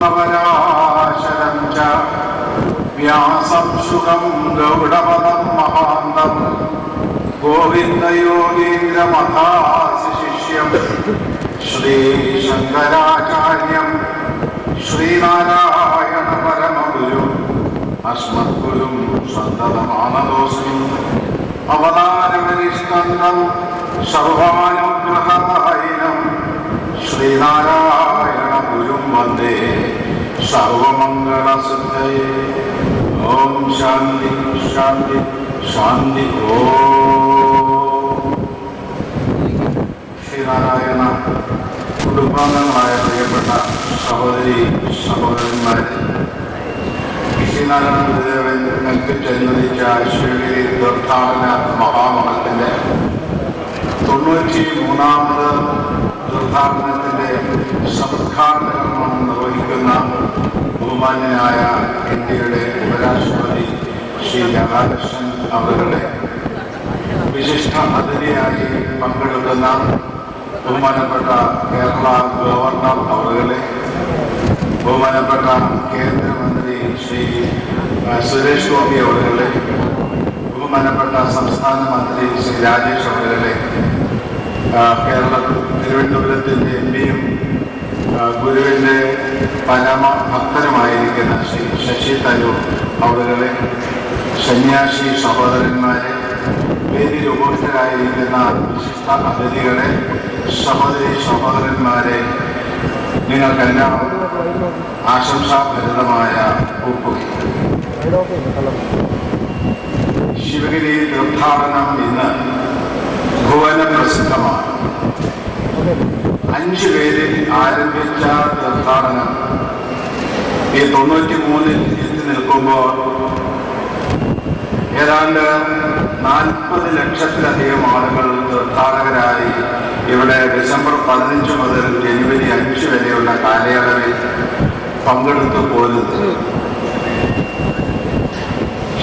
പരാശരം ച. വ്യാസം ശുഖം ഗൗഡപദം മഹാന്തം. ഗോവിന്ദയോഗീന്ദ്രമഹാശിഷ്യം ശ്രീശങ്കരാചാര്യം. ശ്രീനാരായണ പരമഗുരു അസ്മദ്ഗുരും സന്തതമാനദോസ്മി അവതാരമനിഷ്കന്ധം സർവാനുഗ്രഹം ശ്രീനാരായണ ഗുരും വന്ദേ സർവമംഗളസിദ്ധയേ ഓം ശാന്തി ശാന്തി ശാന്തി. ഓ. ശ്രീനാരായണ കുടുംബാംഗങ്ങളായ പ്രിയപ്പെട്ട സഹോദരി സഹോദരന്മാരെ ശ്രീനാരായണ ഗുരുദേവൻ കൽപ്പിച്ച് അനുവദിച്ച ശിവഗിരി തീർത്ഥാടന മഹാമഹത്തിന്റെ തൊണ്ണൂറ്റി മൂന്നാമത് തീർത്ഥാടനത്തിന്റെ സമുദ്ഘാടനം നിർവഹിക്കുന്ന ബഹുമാന്യനായ ഇന്ത്യയുടെ ഉപരാഷ്ട്രപതി ശ്രീ രാധാകൃഷ്ണൻ അവരുടെ വിശിഷ്ട അതിഥിയായി പങ്കെടുക്കുന്ന ബഹുമാനപ്പെട്ട കേരള ഗവർണർ അവരുടെ ബഹുമാനപ്പെട്ട കേന്ദ്രമന്ത്രി ശ്രീ സുരേഷ് ഗോപി അവരുടെ ബഹുമാനപ്പെട്ട സംസ്ഥാന മന്ത്രി ശ്രീ രാജേഷ് അവരുടെ കേരള തിരുവനന്തപുരത്തിന്റെ എം പിയും ഗുരുവിന്റെ പരമ ഭക്തനുമായിരിക്കുന്ന ശ്രീ ശശി തരൂർ അവരുടെ സന്യാസി സഹോദരന്മാരെ വേദിയിൽ ഉപസ്ഥരായിരിക്കുന്ന വിശിഷ്ട അതിഥികളെ സഹോദരി സഹോദരന്മാരെ നിങ്ങൾക്കെല്ലാം ആശംസാഭരിതമായ പൂപ്പുകി ശിവഗിരി തീർത്ഥാടനം ഇന്ന് ഭുവന പ്രസിദ്ധമാണ്. അഞ്ചു പേരിൽ ആരംഭിച്ച തീർത്ഥാടനം. ഈ തൊണ്ണൂറ്റി മൂന്നിൽ എത്തി നിൽക്കുമ്പോൾ ഏതാണ്ട് നാൽപ്പത് ലക്ഷത്തിലധികം ആളുകൾ തീർത്ഥാടകരായി ഇവിടെ ഡിസംബർ പതിനഞ്ച് മുതൽ ജനുവരി അഞ്ച് വരെയുള്ള കാലയളവിൽ പങ്കെടുത്തു പോരുന്നത്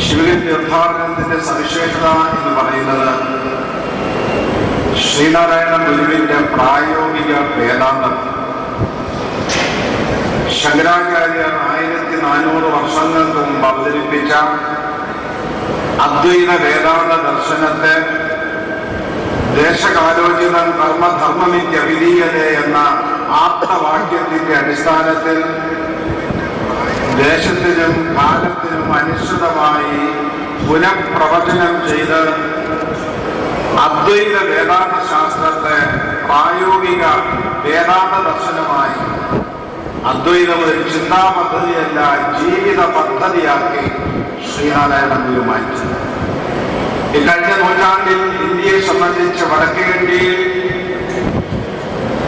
ശിവഗിരി തീർത്ഥാടനത്തിന്റെ സവിശേഷത എന്ന് പറയുന്നത് ശ്രീനാരായണ ഗുരുവിന്റെ പ്രായോഗിക വേദാന്തം. ശങ്കരാചാര്യർ ആയിരത്തി നാനൂറ് വർഷങ്ങൾക്ക് മുമ്പ് അവതരിപ്പിച്ച അദ്വൈത വേദാന്ത ദർശനത്തെ ദേശകാലോചിതൻ ദേശകാലോചിതം കർമ്മധർമ്മമിത്യവിധീയത എന്ന ആപ്തവാക്യത്തിന്റെ അടിസ്ഥാനത്തിൽ ദേശത്തിനും കാലത്തിനും അനുസൃതമായി പുനഃപ്രവചനം ചെയ്ത് അദ്വൈത വേദാന്ത ശാസ്ത്രത്തെ പ്രായോഗിക വേദാന്ത ദർശനമായി അദ്വൈതം ഒരു ചിന്താ പദ്ധതിയല്ല ജീവിത പദ്ധതിയാക്കി ശ്രീനാരായണ തീരുമാനിച്ചു ഇക്കഴിഞ്ഞ നൂറ്റാണ്ടിൽ ഇന്ത്യയെ സംബന്ധിച്ച് വടക്കേ ഇന്ത്യയിൽ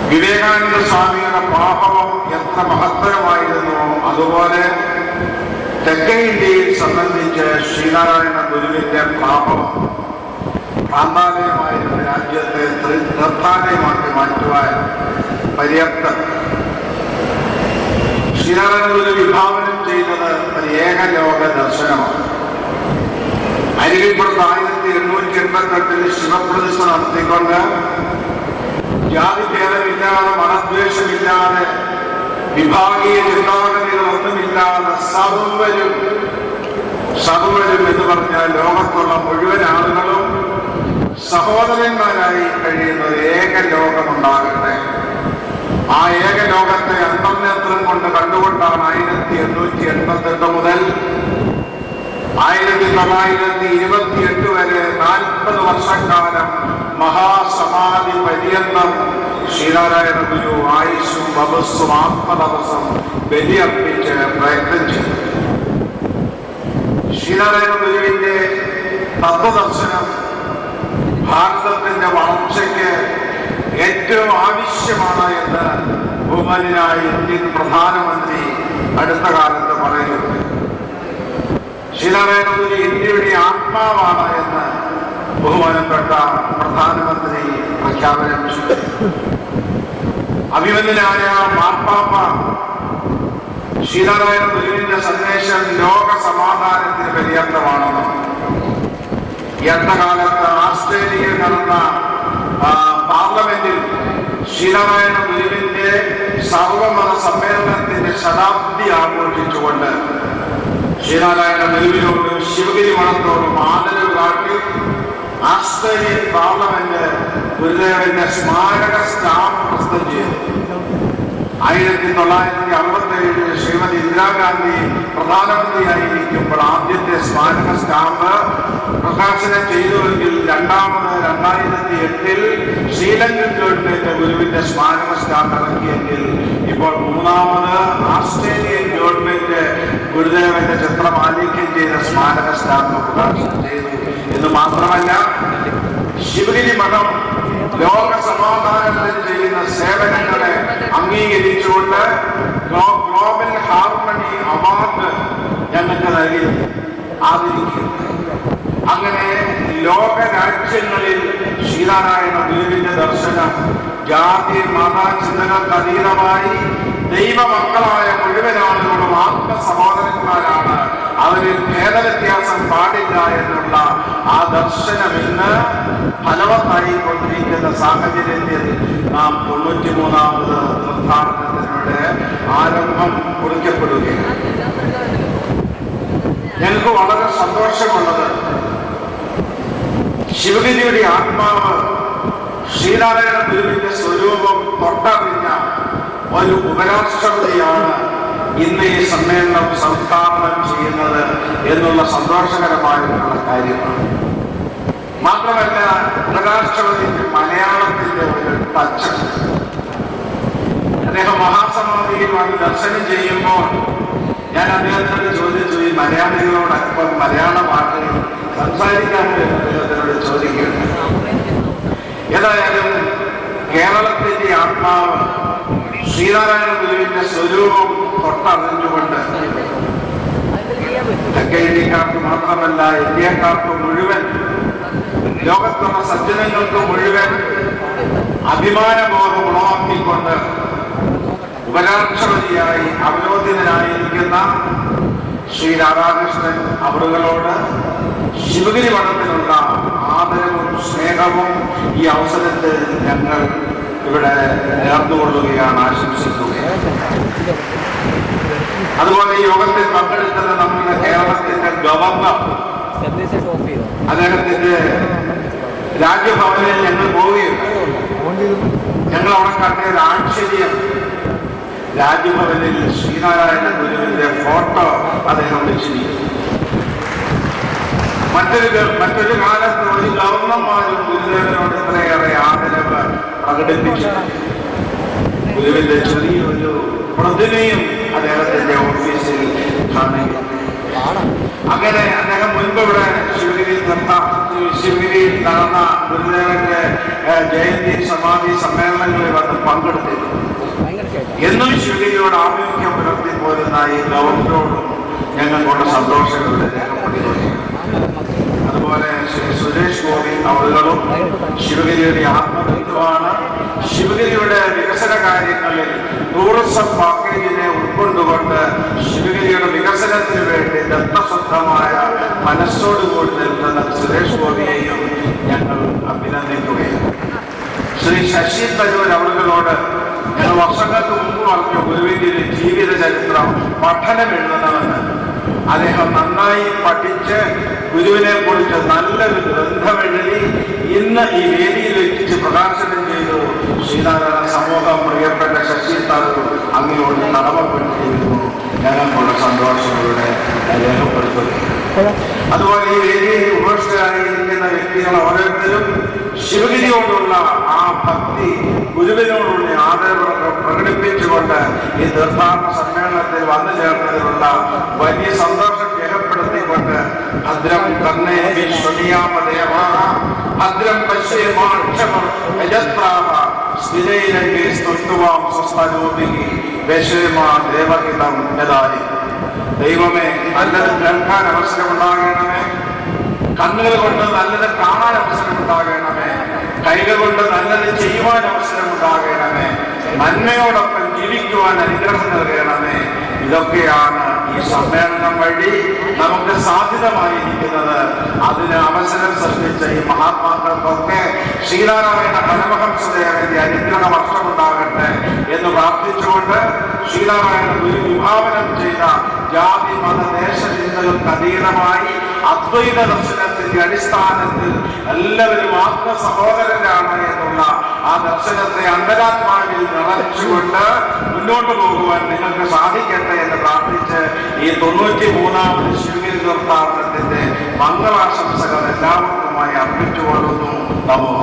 വിവേകാനന്ദ സ്വാമിയുടെ പാപവം എത്ര മഹത്തരമായിരുന്നു അതുപോലെ തെക്കേ ഇന്ത്യയിൽ സംബന്ധിച്ച് ശ്രീനാരായണ ഗുരുവിന്റെ പാപം പ്രാന്താലയമായിരുന്ന രാജ്യത്തെ നിർത്താലയമാക്കി മാറ്റുവാൻ പര്യാപ്ത. ഗുരു വിഭാവനം ചെയ്യുന്നത് ഒരു ഏകലോക ദർശനമാണ്. അരുവിപ്പുറത്ത് ആയിരത്തി എണ്ണൂറ്റി എൺപത്തെട്ടിൽ ശിവപ്രതിഷ്ഠ നടത്തിക്കൊണ്ട് ജാതി ഭേദമില്ലാതെ മണദ്വേഷമില്ലാതെ വിഭാഗീയ ചിന്താഗതികളൊന്നുമില്ലാതെ സർവരും സർവരും എന്ന് പറഞ്ഞാൽ ലോകത്തുള്ള മുഴുവൻ ആളുകളും സഹോദരന്മാരായി കഴിയുന്ന ഒരു ഏക ലോകമുണ്ടാകട്ടെ ആ ഏക ലോകത്തെ അന്തർനേത്രം കൊണ്ട് കണ്ടുകൊണ്ടാണ് ആയിരത്തി എണ്ണൂറ്റി എൺപത്തെട്ട് മുതൽ ആയിരത്തി തൊള്ളായിരത്തി ഇരുപത്തി എട്ട് വരെ നാൽപ്പത് വർഷക്കാലം മഹാസമാധി പര്യന്തം ശ്രീനാരായണ ഗുരു ആയുഷും വപസ്സും ആത്മതപസ്സും ബലിയർപ്പിച്ച് പ്രയത്നം ചെയ്തു. ശ്രീനാരായണ ഗുരുവിന്റെ തത്വദർശനം ഭാരതത്തിന്റെ വളർച്ചയ്ക്ക് ഏറ്റവും ആവശ്യമാണ് എന്ന് ബഹുമാനായ ഇന്ത്യൻ പ്രധാനമന്ത്രി അടുത്ത കാലത്ത് പറയുന്നു. ഗുരു ഇന്ത്യയുടെ ആത്മാവാണ് എന്ന് ബഹുമാനപ്പെട്ട പ്രധാനമന്ത്രി പ്രഖ്യാപനം ചെയ്തു. അഭിമന്യനായ മാർപ്പാപ്പ ശ്രീനാരായണ ഗുരുവിന്റെ സന്ദേശം ലോക സമാധാനത്തിന് പര്യാപ്തമാണെന്നും അടുത്ത കാലത്ത് ആസ്ട്രേലിയയിൽ നടന്ന പാർലമെന്റിൽ ശ്രീനാരായണ ഗുരുവിന്റെ സർവമത സമ്മേളനത്തിന്റെ ശതാബ്ദി ആഘോഷിച്ചുകൊണ്ട് ശ്രീനാരായണ ഗുരുവിനോടും ശിവഗിരി മഠത്തോടും ആദരവ് കാട്ടി ആസ്ട്രേലിയൻ പാർലമെന്റ് ഗുരുദേവന്റെ സ്മാരക സ്റ്റാമ്പ് പ്രസിദ്ധം ചെയ്തു. ആയിരത്തി തൊള്ളായിരത്തി അറുപത്തി ഏഴിൽ ശ്രീമതി ഇന്ദിരാഗാന്ധി പ്രധാനമന്ത്രിയായിരിക്കുമ്പോൾ ആദ്യത്തെ സ്മാരക സ്റ്റാമ്പ് പ്രകാശനം ചെയ്തുവെങ്കിൽ രണ്ടാമത് രണ്ടായിരത്തി എട്ടിൽ ശ്രീലങ്കൻ ഗവൺമെന്റ് ഗുരുവിന്റെ സ്മാരക സ്റ്റാമ്പ് ഇറക്കിയെങ്കിൽ ഇപ്പോൾ മൂന്നാമത് ആസ്ട്രേലിയൻ ഗവൺമെന്റ് ഗുരുദേവന്റെ ചിത്രം ആലേഖ്യം ചെയ്ത സ്മാരക സ്റ്റാമ്പ് പ്രകാശനം ചെയ്തു. എന്ന് മാത്രമല്ല ശിവഗിരി മഠം ലോക സമാധാനത്തിന് ചെയ്യുന്ന സേവനങ്ങളെ അംഗീകരിച്ചുകൊണ്ട് ഗ്ലോബൽ ഹാർമണി അവാർഡ് ഞങ്ങൾക്ക് നൽകി ആദരിക്കുന്നു അങ്ങനെ ലോക രാജ്യങ്ങളിൽ ശ്രീനാരായണ ഗുരുവിന്റെ ദർശനം ജാതി മത ചിന്തകൾക്ക് അതീതമായി ദൈവമക്കളായ മുഴുവൻ ആളുകളും ആത്മ സഹോദരന്മാരാണ് അവരിൽ ഭേദവ്യത്യാസം പാടില്ല എന്നുള്ള ആ ദർശനം ഇന്ന് ഫലവത്തായി കൊണ്ടിരിക്കുന്ന സാഹചര്യത്തിൽ നാം തൊണ്ണൂറ്റി മൂന്നാമത് തീർത്ഥാടനത്തിലൂടെ ആരംഭം കുറിക്കപ്പെടുകയാണ്. ഞങ്ങൾക്ക് വളരെ സന്തോഷമുള്ളത് ശിവഗിരിയുടെ ആത്മാവ് ശ്രീനാരായണ ഗുരുവിന്റെ സ്വരൂപം തൊട്ടറിഞ്ഞ ഒരു ഉപരാഷ്ട്രപതിയാണ് ഇന്ന് ഈ സമ്മേളനം സംസ്ഥാപനം ചെയ്യുന്നത് എന്നുള്ള സന്തോഷകരമായിട്ടുള്ള കാര്യമാണ്. മാത്രമല്ല ഉപരാഷ്ട്രപതിക്ക് മലയാളത്തിന്റെ ഒരു ടച്ച് അദ്ദേഹം മഹാസമാധിയിൽ വന്ന് ദർശനം ചെയ്യുമ്പോൾ ഞാൻ അദ്ദേഹത്തോട് ചോദിച്ചു ഈ മലയാളികളോട് അല്പം മലയാള വാക്കുകൾ സംസാരിക്കാമോ എന്ന് അദ്ദേഹത്തിനോട് ചോദിക്കുകയാണ്. ഏതായാലും കേരളത്തിന്റെ ആത്മാവ് ശ്രീനാരായണ ഗുരുവിന്റെ സ്വരൂപം തൊട്ടറിഞ്ഞുകൊണ്ട് തെക്കേ ഇന്ത്യക്കാർക്ക് മാത്രമല്ല ഇന്ത്യക്കാർക്ക് മുഴുവൻ ലോകത്തുള്ള സജ്ജനങ്ങൾക്ക് മുഴുവൻ അഭിമാനബോധം ഉളവാക്കിക്കൊണ്ട് ഉപരാഷ്ട്രപതിയായി അവലോകിതനായിരിക്കുന്ന ശ്രീ രാധാകൃഷ്ണൻ അവറുകളോട് ശിവഗിരി മഠത്തിലുള്ള ആദരവും സ്നേഹവും ഈ അവസരത്തിൽ ഞങ്ങൾ ഇവിടെ നേർന്നുകൊള്ളുകയാണ് ആശംസിക്കുകയാണ് അതുപോലെ യോഗത്തിൽ പങ്കെടുത്തത് നമ്മുടെ കേരളത്തിന്റെ ഗവർണർ അദ്ദേഹത്തിന്റെ രാജ്യഭവനിൽ ഞങ്ങൾ പോവുകയുണ്ട് ഞങ്ങൾ അവിടെ കണ്ട ഒരു ആശ്ചര്യം. രാജ്യഭവനിൽ ശ്രീനാരായണ ഗുരുവിന്റെ ഫോട്ടോ അദ്ദേഹം വെച്ചിരിക്കുന്നു. മറ്റൊരു മറ്റൊരു കാലത്ത് ഒരു ഗവർണർമാരും ഗുരുദേവനോട് ഇത്രയേറെ ആദരവ് പ്രകടിപ്പിച്ചു ഗുരുവിന്റെ ചെറിയൊരു പ്രതിമയും അദ്ദേഹത്തിന്റെ ഓഫീസിൽ അങ്ങനെ അദ്ദേഹം മുൻപ് ഇവിടെ ശിവഗിരിയിൽ നടന്ന ശിവഗിരിയിൽ നടന്ന ഗുരുദേവന്റെ ജയന്തി സമാധി സമ്മേളനങ്ങളിൽ വന്ന് പങ്കെടുത്തിരുന്നു. എന്നും ശിവഗിരിയോട് ആഭിമുഖ്യം പുലർത്തി പോരുന്ന ഈ ഗവർണറോടും ഞങ്ങൾക്കുള്ള സന്തോഷങ്ങളുടെ രേഖപ്പെടുത്തി അതുപോലെ സുരേഷ് ഗോപി അവളുകളും ശിവഗിരിയുടെ ആത്മബന്ധുവാണ്. ശിവഗിരിയുടെ വികസന കാര്യങ്ങളിൽ ടൂറിസം പാക്കേജിനെ ഉൾക്കൊണ്ടുകൊണ്ട് ശിവഗിരിയുടെ വികസനത്തിന് വേണ്ടി ദത്തശുദ്ധമായ മനസ്സോടുകൂടി നിൽക്കുന്ന സുരേഷ് ഗോപിയെയും ഞങ്ങൾ അഭിനന്ദിക്കുകയാണ്. ശ്രീ ശശി തരൂർ അവളുകളോട് ഞങ്ങൾ വർഷങ്ങൾക്ക് മുമ്പ് പറഞ്ഞു ഗുരുവിന്റെ ജീവിത ചരിത്രം പഠനം എഴുതണമെന്ന് അദ്ദേഹം നന്നായി പഠിച്ച് ഗുരുവിനെ കുറിച്ച് നല്ലൊരു ഗ്രന്ഥമെഴുതി ഇന്ന് ഈ വേദിയിൽ എത്തിച്ച് പ്രകാശനം ചെയ്തു. ശ്രീനാരായണ സമൂഹം പ്രിയപ്പെട്ട ശശി താക്കൂർ അങ്ങയോട് കടമപ്പെട്ടിരിക്കുന്നു ഞങ്ങൾക്കുള്ള സന്തോഷം ഇവിടെ രേഖപ്പെടുത്തുന്നു. അതുപോലെ ഈ വേദിയിൽ ഉപേക്ഷിതരായിരിക്കുന്ന വ്യക്തികൾ ഓരോരുത്തരും ശിവഗിരിയോടുള്ള ആ ഭക്തി ഗുരുവിനോടുള്ള ആദരവ് പ്രകടിപ്പിച്ചുകൊണ്ട് ഈ തീർത്ഥാടന സമ്മേളനത്തിൽ വന്നു ചേർന്നതിലുള്ള വലിയ സന്തോഷം രേഖപ്പെടുത്തിക്കൊണ്ട് ഭദ്രം തന്നെ സ്വനിയാമദേവ ഭദ്രം പശ്യേമാക്ഷമർ യജത്രാഹ സ്ഥിരയിലങ്കി സ്തുവാം സ്വസ്ഥരൂപികി വിഷയമാ ദേവഹിതം യഥായി ദൈവമേ നല്ലത് കേൾക്കാൻ അവസരമുണ്ടാകണമേ. കണ്ണുകൾ കൊണ്ട് നല്ലത് കാണാൻ അവസരമുണ്ടാകണമേ. കൈകൾ കൊണ്ട് നല്ലത് ചെയ്യുവാൻ അവസരമുണ്ടാകണമേ. നന്മയോടൊപ്പം ജീവിക്കുവാൻ അനുഗ്രഹം നൽകണമേ. ഇതൊക്കെയാണ് ഈ സമ്മേളനം വഴി നമുക്ക് സാധ്യതമായിരിക്കുന്നത്. അതിന് അവസരം സൃഷ്ടിച്ച ഈ മഹാത്മാക്കൾക്കൊക്കെ ശ്രീനാരായണ പരമഹംസദേവന്റെ അനുഗ്രഹ വർഷമുണ്ടാകട്ടെ എന്ന് പ്രാർത്ഥിച്ചുകൊണ്ട് ശ്രീനാരായണ ഗുരു വിഭാവനം ചെയ്ത ജാതി മത ദേശ ചിന്തകൾക്ക് അതീതമായി അദ്വൈത ദർശനത്തിന്റെ അടിസ്ഥാനത്തിൽ എല്ലാവരും ആത്മ സഹോദരരാണ് എന്നുള്ള ആ ദർശനത്തെ അന്തരാത്മാവിൽ നിറച്ചുകൊണ്ട് മുന്നോട്ട് പോകുവാൻ നിങ്ങൾക്ക് സാധിക്കട്ടെ എന്ന് പ്രാർത്ഥിച്ച് ഈ തൊണ്ണൂറ്റി മൂന്നാമത് ശിവഗിരി തീർത്ഥാടനത്തിന്റെ മംഗളാശംസകൾ എല്ലാവർക്കുമായി അർപ്പിച്ചുകൊള്ളുന്നു. നമോ